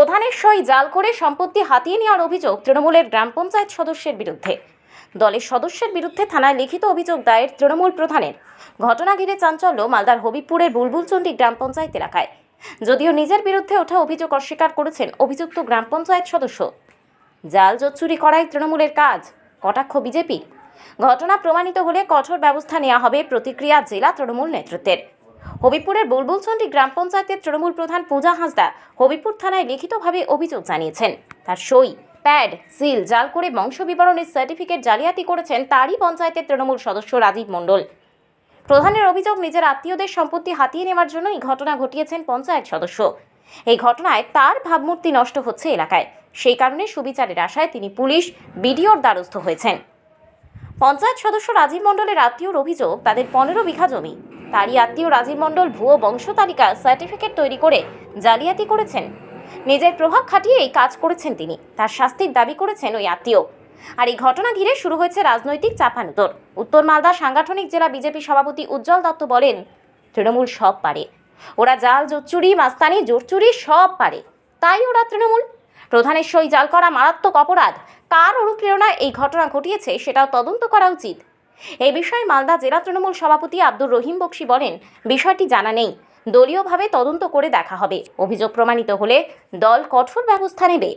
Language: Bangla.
প্রধানের সই জাল করে সম্পত্তি হাতিয়ে নেওয়ার অভিযোগ তৃণমূলের গ্রাম পঞ্চায়েত সদস্যের বিরুদ্ধে। দলের সদস্যের বিরুদ্ধে থানায় লিখিত অভিযোগ দায়ের তৃণমূল প্রধানের। ঘটনা ঘিরে চাঞ্চল্য মালদার হবিবপুরের বুলবুলচন্ডী গ্রাম পঞ্চায়েত এলাকায়। যদিও নিজের বিরুদ্ধে ওঠা অভিযোগ অস্বীকার করেছেন অভিযুক্ত গ্রাম পঞ্চায়েত সদস্য। জাল চুরি করাই তৃণমূলের কাজ, কটাক্ষ বিজেপি। ঘটনা প্রমাণিত হলে কঠোর ব্যবস্থা নেওয়া হবে প্রতিক্রিয়া জেলা তৃণমূল নেতৃত্বের। হবিপুরের বুলবুলচন্ডী গ্রাম পঞ্চায়েতের তৃণমূল প্রধান পূজা হাঁসদা হবিপুর থানায় লিখিতভাবে অভিযোগ জানিয়েছেন। তার সই, প্যাড, সিল, জাল করে বংশ বিবরণের সার্টিফিকেট জালিয়াতি করেছেন তারই পঞ্চায়েতের তৃণমূল সদস্য রাজীব মণ্ডল। প্রধানের অভিযোগ নিজের আত্মীয়দের সম্পত্তি হাতিয়ে নেওয়ার জন্য এই ঘটনা ঘটিয়েছেন পঞ্চায়েত সদস্য। এই ঘটনায় তার ভাবমূর্তি নষ্ট হচ্ছে এলাকায়। সেই কারণে সুবিচারের আশায় তিনি পুলিশ, বিডিওর দ্বারস্থ হয়েছেন। পঞ্চায়েত সদস্য রাজীব মণ্ডলের আত্মীয়র অভিযোগ, তাদের পনেরো বিঘা জমি। তারই আত্মীয় রাজীব মণ্ডল ভুয়ো বংশ তালিকা সার্টিফিকেট তৈরি করে জালিয়াতি করেছেন। নিজের প্রভাব খাটিয়ে এই কাজ করেছেন তিনি। তার শাস্তির দাবি করেছেন ওই আত্মীয়। আর এই ঘটনা ঘিরে শুরু হয়েছে রাজনৈতিক চাপানুতর। উত্তর মালদা সাংগঠনিক জেলা বিজেপি সভাপতি উজ্জ্বল দত্ত বলেন, তৃণমূল সব পারে। ওরা জাল, জোচ্চুরি, মাস্তানি, জোরচুরি সব পারে। তাই ওরা তৃণমূল। প্রধানের সই জাল করা মারাত্মক অপরাধ। কার অনুপ্রেরণায় এই ঘটনা ঘটিয়েছে সেটাও তদন্ত করা উচিত। এই বিষয়ে মালদা জেলা তৃণমূল সভাপতি আব্দুর রহিম বক্সি বলেন, বিষয়টি জানা নেই। দলীয়ভাবে তদন্ত করে দেখা হবে। অভিযোগ প্রমাণিত হলে দল কঠোর ব্যবস্থা নেবে।